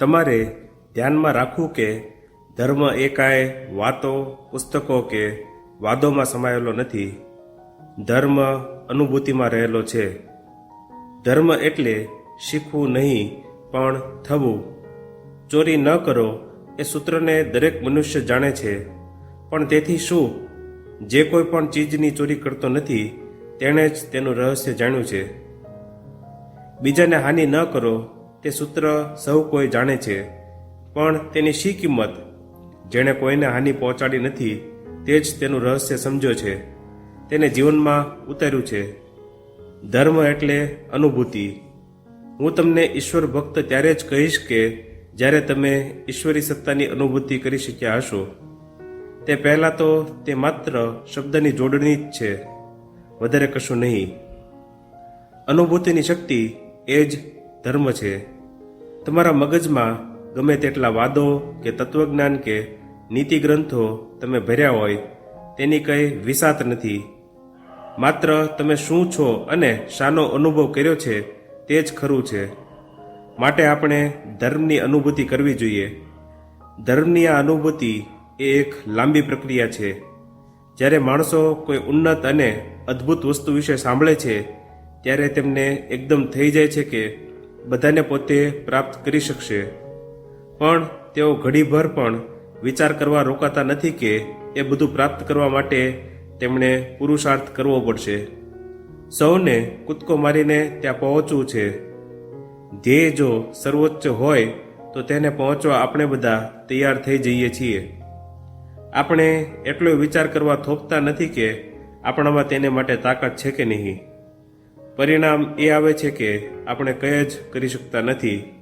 તમારે ધ્યાનમાં રાખવું કે ધર્મ એકાએ વાતો, પુસ્તકો કે વાદોમાં સમાયેલો નથી. ધર્મ અનુભૂતિમાં રહેલો છે. ધર્મ એટલે શીખવું નહીં, પણ થવું. ચોરી ન કરો, એ સૂત્રને દરેક મનુષ્ય જાણે છે. પણ તેથી શું? જે કોઈ પણ ચીજની ચોરી કરતો નથી, તેણે જ તેનું રહસ્ય જાણ્યું છે. બીજાને હાનિ ન કરો તે સૂત્ર સૌ કોઈ જાણે છે, પણ તેની શી કિંમત? જેણે કોઈને હાનિ પહોંચાડી નથી, તે જ તેનું રહસ્ય સમજ્યો છે. તેને જીવનમાં ઉતાર્યું છે. ધર્મ એટલે અનુભૂતિ. હું તમને ઈશ્વર ભક્ત ત્યારે જ કહીશ કે, જ્યારે તમે ઈશ્વરી સત્તાની અનુભૂતિ કરી શક્યા હશો, તે પહેલાં તો તે માત્ર શબ્દની જોડણી જ છે. વધારે કશું નહીં. અનુભૂતિની શક્તિ એ જ ધર્મ છે. તમારા મગજમાં ગમે તેટલા વાદો કે તત્વજ્ઞાન કે નીતિ ગ્રંથો તમે ભર્યા હોય, તેની કંઈ વિસાત નથી. માત્ર તમે શું છો અને શાનો અનુભવ કર્યો છે, તે જ ખરું છે. માટે આપણે ધર્મની અનુભૂતિ કરવી જોઈએ. ધર્મની આ અનુભૂતિ એ એક લાંબી પ્રક્રિયા છે. જ્યારે માણસો કોઈ ઉન્નત અને અદ્ભુત વસ્તુ વિશે સાંભળે છે, ત્યારે તેમને એકદમ થઈ જાય છે કે બધાને પોતે પ્રાપ્ત કરી શકશે. પણ તેઓ ઘડીભર પણ વિચાર કરવા રોકાતા નથી કે એ બધું પ્રાપ્ત કરવા માટે તેમણે પુરુષાર્થ કરવો પડશે. સૌને કૂદકો મારીને ત્યાં પહોંચવું છે. ધ્યેય જો સર્વોચ્ચ હોય, તો તેને પહોંચવા આપણે બધા તૈયાર થઈ જઈએ છીએ. આપણે એટલો વિચાર કરવા થોપતા નથી કે આપણામાં તેને માટે તાકાત છે કે નહીં. પરિણામ એ આવે છે કે આપણે કંઈ જ કરી શકતા નથી.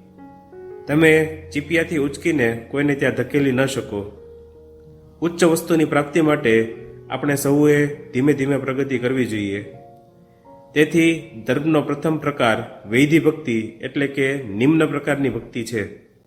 તમે ચીપિયાથી ઉચકીને કોઈને ત્યાં ધકેલી ન શકો. ઉચ્ચ વસ્તુની પ્રાપ્તિ માટે આપણે સૌએ ધીમે ધીમે પ્રગતિ કરવી જોઈએ. તેથી ધર્મનો પ્રથમ પ્રકાર વૈધિ ભક્તિ એટલે કે નિમ્ન પ્રકારની ભક્તિ છે.